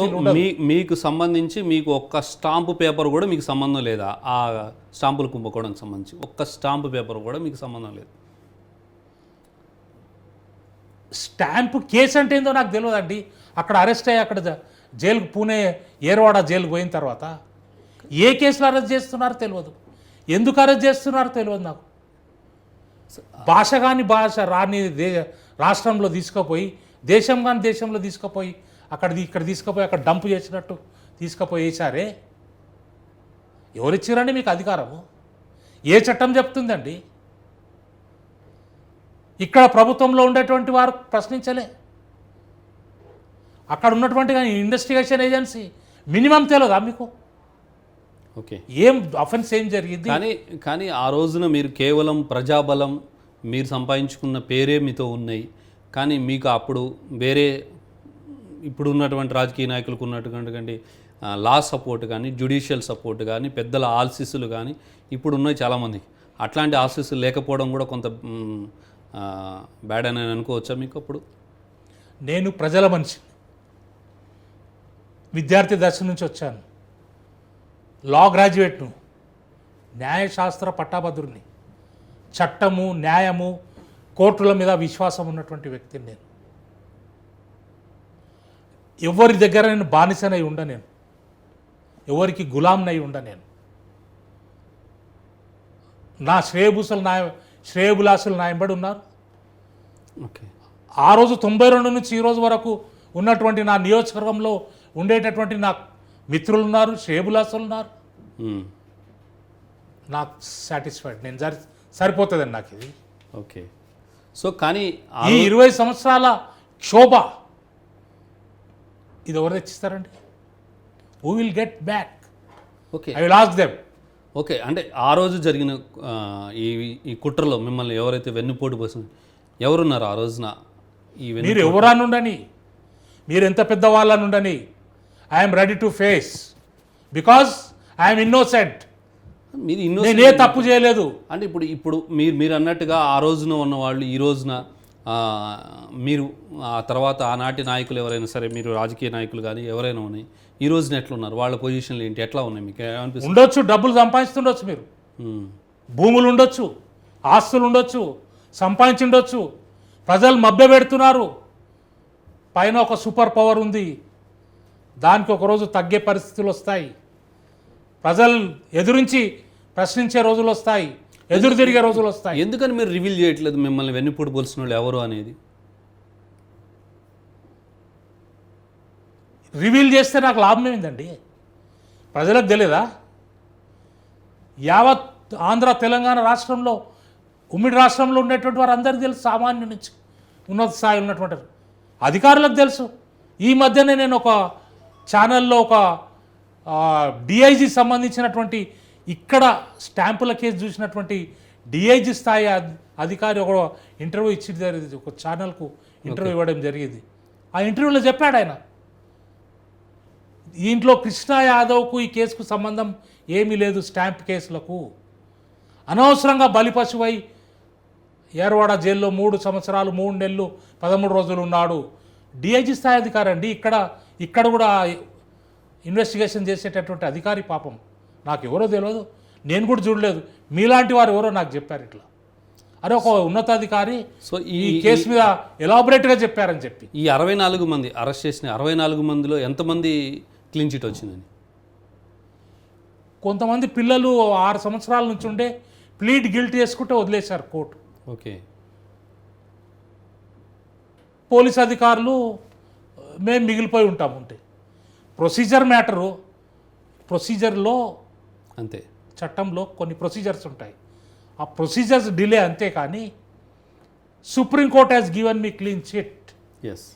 ఉండదు. మీ మీకు సంబంధించి మీకు ఒక్క స్టాంపు పేపర్ కూడా మీకు సంబంధం లేదా? ఆ స్టాంపుల కుంభకోణానికి సంబంధించి ఒక్క స్టాంపు పేపర్ కూడా మీకు సంబంధం లేదు. స్టాంపు కేసు అంటే ఏందో నాకు తెలియదండి. అక్కడ అరెస్ట్ అయ్యి అక్కడ జ- జైలుకు పూణే ఏర్వాడ జైలుకు పోయిన తర్వాత ఏ కేసులో అరెస్ట్ చేస్తున్నారో తెలియదు. ఎందుకు అరెస్ట్ చేస్తున్నారో తెలియదు నాకు. భాష కాని భాష రాని దే రాష్ట్రంలో తీసుకుపోయి దేశం కాని దేశంలో తీసుకుపోయి అక్కడ ఇక్కడ తీసుకుపోయి అక్కడ డంప్ చేసినట్టు తీసుకుపోయి వేసారే ఎవరిచ్చారండి మీకు అధికారము? ఏ చట్టం చెప్తుందండి? ఇక్కడ ప్రభుత్వంలో ఉండేటువంటి వారు ప్రశ్నించలే. అక్కడ ఉన్నటువంటి కానీ ఇన్వెస్టిగేషన్ ఏజెన్సీ మినిమం తెలియదా మీకు? ఓకే. ఏం అఫెన్స్ ఏం జరిగింది? కానీ కానీ ఆ రోజున మీరు కేవలం ప్రజాబలం మీరు సంపాదించుకున్న పేరే మీతో ఉన్నాయి. కానీ మీకు అప్పుడు వేరే ఇప్పుడు ఉన్నటువంటి రాజకీయ నాయకులకు ఉన్నటువంటి లా సపోర్ట్ కానీ జ్యుడిషియల్ సపోర్ట్ కానీ పెద్దల ఆశీస్సులు కానీ ఇప్పుడు ఉన్నాయి చాలామందికి అట్లాంటి ఆశీస్సులు లేకపోవడం కూడా కొంత బ్యాడ్ అని అనుకోవచ్చా మీకు అప్పుడు? నేను ప్రజల మనిషి విద్యార్థి దశ నుంచి వచ్చాను. లా గ్రాడ్యుయేట్ను న్యాయశాస్త్ర పట్టాభద్రుని చట్టము న్యాయము కోర్టుల మీద విశ్వాసం ఉన్నటువంటి వ్యక్తిని నేను. ఎవరి దగ్గర నేను బానిసనై ఉండ నేను? ఎవరికి గులాంనై ఉండ నేను? నా శ్రేయబుసలు నాయ శ్రేయబులాసులు నాయంబడి ఉన్నారు. ఓకే. ఆ రోజు తొంభై రెండు నుంచి ఈ రోజు వరకు ఉన్నటువంటి నా నియోజకవర్గంలో ఉండేటటువంటి నా మిత్రులు ఉన్నారు శ్రేబులాసులు ఉన్నారు. నాకు సాటిస్ఫైడ్ నేను సరి సరిపోతుందండి నాకు ఇది. ఓకే. సో కానీ ఈ ఇరవై సంవత్సరాల క్షోభ ఇది ఎవరు తెచ్చిస్తారండి? Who will get back okay I will ask them okay అంటే ఆ రోజు జరిగిన ఈ ఈ కుట్రలో మిమ్మల్ని ఎవరైతే వెన్నుపోటు పోసిన ఎవరున్నారు ఆ రోజున ఈ మీరు ఎవరాన్ని ఉండని మీరు ఎంత పెద్ద వాళ్ళని ఉండని I'm ready to face because I'm innocent మీరు ఇన్నో నేనే తప్పు చేయలేదు. అంటే ఇప్పుడు ఇప్పుడు మీరు మీరు అన్నట్టుగా ఆ రోజున ఉన్న వాళ్ళు ఈ రోజున మీరు ఆ తర్వాత ఆనాటి నాయకులు ఎవరైనా సరే మీరు రాజకీయ నాయకులు కానీ ఎవరైనా ఉన్నాయి ఈ రోజున ఎట్లున్నారు? వాళ్ళ పొజిషన్లు ఏంటి? ఎట్లా ఉన్నాయి? మీకు ఏమనిపిస్తుంది ఉండొచ్చు డబ్బులు సంపాదిస్తుండొచ్చు మీరు. భూములు ఉండొచ్చు ఆస్తులు ఉండొచ్చు సంపాదించి ఉండొచ్చు ప్రజలు మభ్య పెడుతున్నారు. పైన ఒక సూపర్ పవర్ ఉంది. దానికి ఒకరోజు తగ్గే పరిస్థితులు వస్తాయి. ప్రజలు ఎదురించి ప్రశ్నించే రోజులు వస్తాయి. ఎదురు తిరిగే రోజులు వస్తాయి. ఎందుకని మీరు రివీల్ చేయట్లేదు మిమ్మల్ని వెన్నుపోటు పోల్సిన వాళ్ళు ఎవరు అనేది? రివీల్ చేస్తే నాకు లాభం ఏమిందండి? ప్రజలకు తెలియదా యావత్ ఆంధ్ర తెలంగాణ రాష్ట్రంలో ఉమ్మడి రాష్ట్రంలో ఉండేటువంటి వారు అందరికీ తెలుసు సామాన్య నుంచి ఉన్నత స్థాయి ఉన్నటువంటి. అధికారులకు తెలుసు. ఈ మధ్యనే నేను ఒక ఛానల్లో ఒక డిఐజీ సంబంధించినటువంటి ఇక్కడ స్టాంపుల కేసు చూసినటువంటి డిఐజీ స్థాయి అధ్- అధికారి ఒక ఇంటర్వ్యూ ఇచ్చి జరిగింది. ఒక ఛానల్కు ఇంటర్వ్యూ ఇవ్వడం జరిగింది. ఆ ఇంటర్వ్యూలో చెప్పాడు ఆయన. దీంట్లో కృష్ణా యాదవ్కు ఈ కేసుకు సంబంధం ఏమీ లేదు స్టాంప్ కేసులకు. అనవసరంగా బలిపశువై ఏర్వాడ జైల్లో మూడు సంవత్సరాలు మూడు నెలలు పదమూడు రోజులు ఉన్నాడు. డిఐజీ స్థాయి అధికారి అండి. ఇక్కడ ఇక్కడ కూడా ఇన్వెస్టిగేషన్ చేసేటటువంటి అధికారి పాపం. నాకు ఎవరో తెలియదు నేను కూడా చూడలేదు. మీలాంటి వారు ఎవరో నాకు చెప్పారు ఇట్లా. అరే ఒక ఉన్నతాధికారి సో ఈ కేసు మీద ఎలాబొరేట్గా చెప్పారని చెప్పి. ఈ అరవై నాలుగు మంది అరెస్ట్ చేసిన అరవై నాలుగు మందిలో ఎంతమంది క్లీన్ చిట్ వచ్చిందని? కొంతమంది పిల్లలు ఆరు సంవత్సరాల నుంచి ఉండే ప్లీడ్ గిల్ట్ చేసుకుంటే వదిలేశారు కోర్టు. ఓకే. పోలీస్ అధికారులు మేము మిగిలిపోయి ఉంటాము ఉంటే. ప్రొసీజర్ మ్యాటరు ప్రొసీజర్లో అంతే. చట్టంలో కొన్ని ప్రొసీజర్స్ ఉంటాయి. ఆ ప్రొసీజర్స్ డిలే అంతే కానీ supreme court has given me clean chit yes